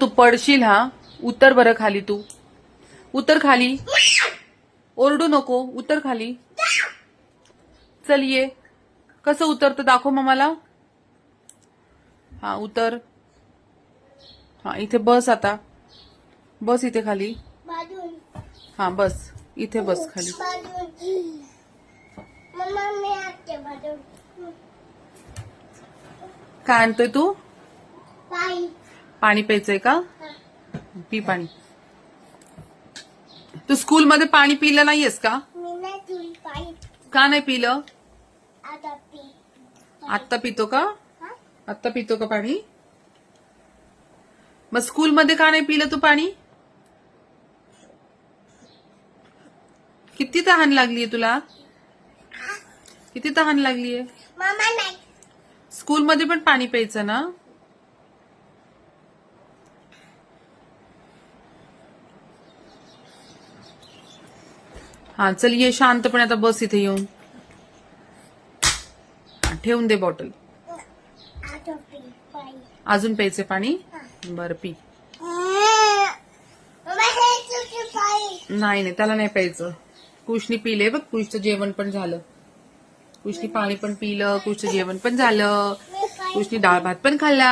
तू पडशील हा? उतर बरं खाली तू. उतर खाली. ओरडू नको उतर खाली. चल ये. कसं उतरतं दाखव मग मला. हा उतर. हा इथे बस आता. बस इथे खाली. हा बस. इथे बस खाली. काय आणतोय तू? पाणी प्यायचंय का? पी पाणी. तू स्कूलमध्ये पाणी पिलं नाहीयेस का? का नाही पिलं? आत्ता पितो का? आत्ता पितो का पाणी? मग स्कूलमध्ये का नाही पिलं तू पाणी? किती तहान लागलीये तुला? किती तहान लागलीये? स्कूलमध्ये पण पाणी प्यायचं ना? हा चल ये शांतपणे आता बस इथे येऊन. ठेवून दे बॉटल अजून प्यायचे पाणी? बरं पी. नाही नाही त्याला नाही प्यायचं. कुशनी पिले बघ कुशचं जेवण पण झालं. कुशनी पाणी पण पिलं कुशचं जेवण पण झालं. कुशनी डाळ भात पण खाल्ला.